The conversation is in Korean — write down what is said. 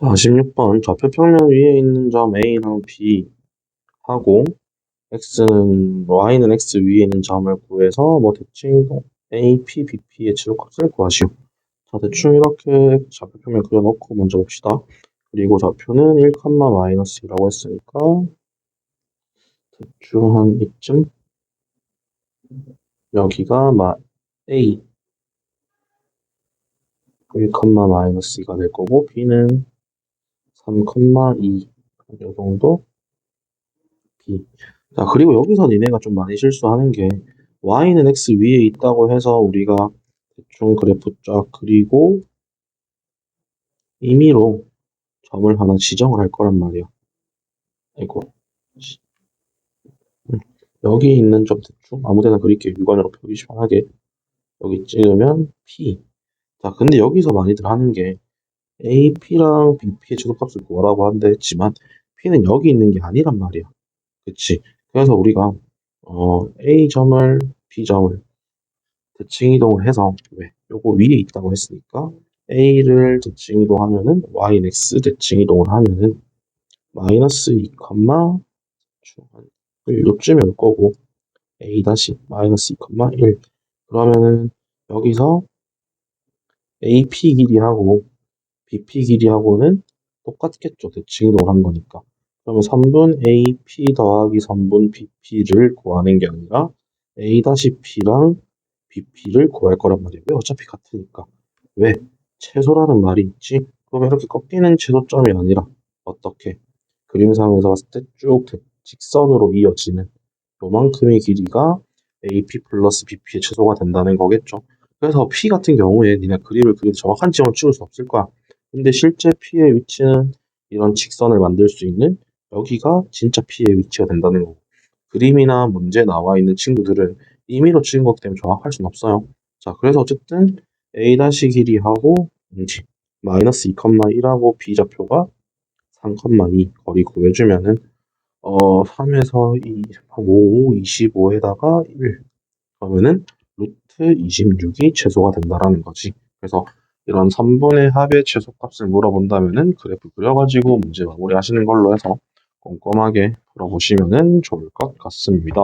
자, 16번 좌표 평면 위에 있는 점 A랑 B 하고 X는 Y는 X 위에 있는 점을 구해서 뭐 대칭 A, P, B, P의 지도값을 구하시오. 자, 대충 이렇게 좌표 평면 그려놓고 먼저 봅시다. 그리고 좌표는 1, 마이너스 2라고 했으니까 대충 한 이쯤 여기가 마 A 1, 마이너스 2가 될 거고 B는 3,2이 정도? B 자 그리고 여기서 니네가 좀 많이 실수하는 게 y는 x 위에 있다고 해서 우리가 대충 그래프 쫙 그리고 임의로 점을 하나 지정을 할 거란 말이야. 아이고. 여기 있는 점 대충 아무데나 그릴게요. 육안으로 표기 시원하게. 여기 찍으면 P. 자 근데 여기서 많이들 하는 게 AP랑 BP의 최소값을 구하라고 한다 했지만 P는 여기 있는 게 아니란 말이야. 그치? 그래서 우리가 어, A점을 B점을 대칭 이동을 해서 왜? 요거 위에 있다고 했으니까 A를 대칭 이동하면은 Y는 X 대칭 이동을 하면은 마이너스 2, 요쯤에 올 거고 A 다시 마이너스 2, 1 그러면은 여기서 AP 길이하고 BP 길이하고는 똑같겠죠. 대칭 이동을 한 거니까. 그러면 3분 AP 더하기 3분 BP를 구하는 게 아니라 A-P랑 BP를 구할 거란 말이에요. 왜? 어차피 같으니까. 왜? 최소라는 말이 있지? 그러면 이렇게 꺾이는 최소점이 아니라 어떻게? 그림상에서 봤을 때 쭉 직선으로 이어지는 요만큼의 길이가 AP 플러스 BP의 최소가 된다는 거겠죠. 그래서 P 같은 경우에 니네 그림을 그리도 정확한 지점을 찍을 수 없을 거야. 근데 실제 P의 위치는 이런 직선을 만들 수 있는 여기가 진짜 P의 위치가 된다는 거고 그림이나 문제 나와 있는 친구들은 임의로 찍은 거기 때문에 정확할 수는 없어요. 자, 그래서 어쨌든 A 다시 길이하고 인지 마이너스 2,1하고 B 좌표가 3,2 거리 구해주면은 어 3에서 2, 5, 25에다가 1 그러면은 루트 26이 최소가 된다라는 거지. 그래서 이런 3분의 합의 최소값을 물어본다면은 그래프 그려가지고 문제 마무리 하시는 걸로 해서 꼼꼼하게 풀어보시면 좋을 것 같습니다.